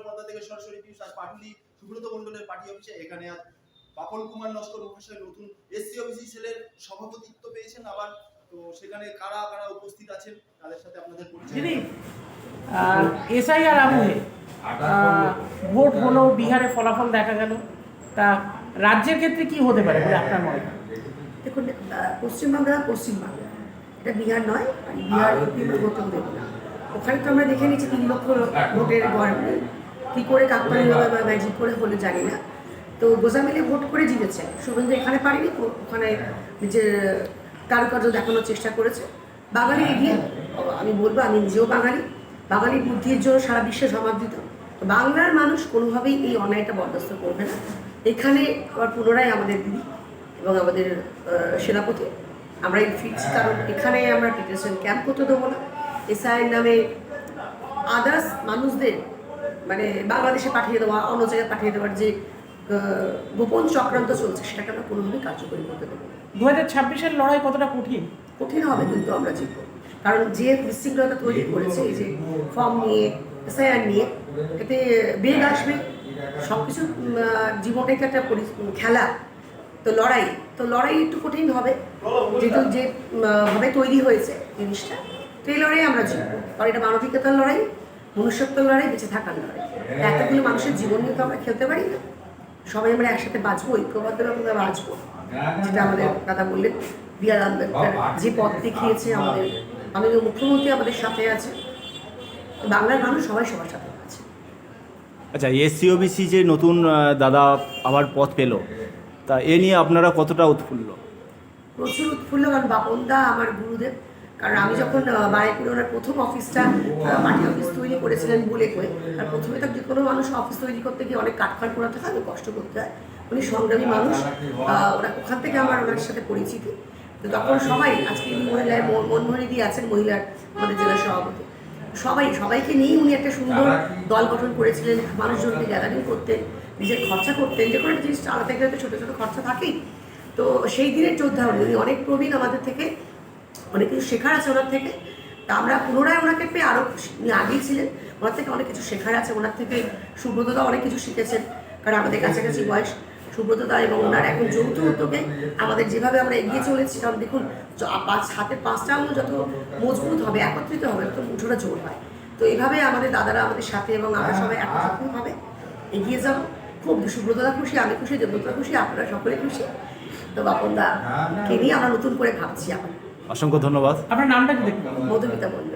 কল্যাণ পর্দা থেকে সরাসরি পিউষ আজ পাটুলি সুব্রত মণ্ডলের পার্টি অফিসে। এখানে আজ পাপন কুমার নস্কর মহাশয় নতুন এসসি ওবিসি সেলের সভাপতিত্ব পেয়েছেন আবার। তো সেখানে কারা কারা উপস্থিত আছেন তাদের সাথে আপনাদের পরিচয় দিদি এসআইআর আমলে ভোট হলো বিহারে ফলাফল দেখা গেল। তা রাজ্যের ক্ষেত্রে কি হতে পারে বলে আপনার মনে হয়? দেখুন পশ্চিমবাংলা পশ্চিমবাংলা। এটা বিহার নয় বিহার ভোটও দেবো ওখানে তো আমরা দেখে নিচ্ছি তিন লক্ষ ভোটের গড় কী করে কাকতালি হবে বা ম্যাজিক করে হলে জানি না। তো গোজামিলে ভোট করে জিতেছে। শুভেন্দু এখানে পারেনি ওখানে নিজের কারুকার্য দেখানোর চেষ্টা করেছে। বাঙালি এগিয়ে, আমি বলব, আমি নিজেও বাঙালি। বাঙালি বুদ্ধির জন্য সারা বিশ্বে সমাদৃত। বাংলার মানুষ কোনোভাবেই এই অন্যায়টা বরদাস্ত করবে না। এখানে আবার পুনরায় আমাদের দিদি এবং আমাদের সেনাপতি। আমরা এই ফিরছি, কারণ এখানে আমরা ডিটেনশন ক্যাম্প করতে দেবো না। এসআইয়ের নামে আদার্স মানুষদের মানে বাংলাদেশে পাঠিয়ে দেওয়া অন্য জায়গায় পাঠিয়ে দেওয়ার যে গোপন চক্রান্ত চলছে সেটাকে আমরা কোনোভাবেই কার্যকরী করতে দেবো। দু হাজার ছাব্বিশের লড়াই কতটা কঠিন? কঠিন হবে কিন্তু আমরা জিতব। কারণ যে বিশৃঙ্খলতা তৈরি করেছে এই যে ফর্ম নিয়ে এসআইআর নিয়ে এতে বেগ আসবে সব কিছু জীবনটাই তো একটা পরি- খেলা। তো লড়াই তো লড়াই একটু কঠিন হবে যেহেতু যে ভাবে তৈরি হয়েছে জিনিসটা তো এই লড়াই আমরা জিতবো। কারণ এটা মানবিকতার লড়াই মনুষ্যত্বের লড়াই বেঁচে থাকার লড়াই। এতগুলো মানুষের জীবন নিয়ে তো আমরা খেলতে পারি না। সবাই আমরা একসাথে বাঁচবো ঐক্যবদ্ধভাবে আমরা বাঁচবো। যেটা আমাদের দাদা বললেন বি আর আম্বেদকর যে পথ দেখিয়েছে আমাদের। আমাদের মুখ্যমন্ত্রী আমাদের সাথে আছে। বাংলার মানুষ সবাই সবার সাথে আছে। আচ্ছা এসসিওবিসি যে নতুন দাদা আবার পথ পেল তা এ নিয়ে আপনারা কতটা উৎফুল্ল? প্রচুর উৎফুল্ল কারণ বাপনদা আমার গুরুদেব। কারণ আমি যখন বারাইপুরে ওনার প্রথম অফিসটা পার্টি অফিস তৈরি করেছিলেন বলে কয়ে আর প্রথমে তো যে কোনো মানুষ অফিস তৈরি করতে গিয়ে অনেক কাঠখাট পোড়াতে হয় অনেক কষ্ট করতে হয়। উনি সংগ্রামী মানুষ ওরা ওখান থেকে আমার ওনার সাথে পরিচিতি। তো তখন সবাই, আজকে ইনি মহিলায় মন- মনমোহনী দিয়ে আছেন মহিলার আমাদের জেলা সভাপতি। সবাই, সবাইকে নিয়েই উনি একটা সুন্দর দল গঠন করেছিলেন, মানুষজনকে গ্যাদারিং করতেন, নিজের খরচা করতেন, যে কোনো জিনিস চালাতে গেলে তো ছোটো ছোটো খরচা থাকেই। তো সেই দিনের যোদ্ধা উনি অনেক প্রবীণ আমাদের থেকে অনেক কিছু শেখার আছে ওনার থেকে। তা আমরা পুনরায় ওনাকে পেয়ে আরও উনি আগেই ছিলেন। ওনার থেকে অনেক কিছু শেখার আছে ওনার থেকে সুব্রতদা অনেক কিছু শিখেছেন। কারণ আমাদের কাছাকাছি বয়স সুব্রতদা এবং ওনার এখন যৌথ উদ্যোগে আমাদের যেভাবে আমরা এগিয়ে চলেছি কারণ দেখুন পাঁচ হাতের পাঁচটা আঙুল যত মজবুত হবে একত্রিত হবে তত মুঠোটা জোর হয়। তো এইভাবে আমাদের দাদারা আমাদের সাথে এবং আমরা সবাই একত্রিতভাবে এগিয়ে যাব। খুব সুব্রতদা খুশি আমি খুশি দেবতা খুশি আপনারা সকলে খুশি। তো বাপনদা কে নিয়ে আমরা নতুন করে ভাবছি আবার অসংখ্য ধন্যবাদ। আপনার নামটা কি দেখবেন মধুমিতা বলল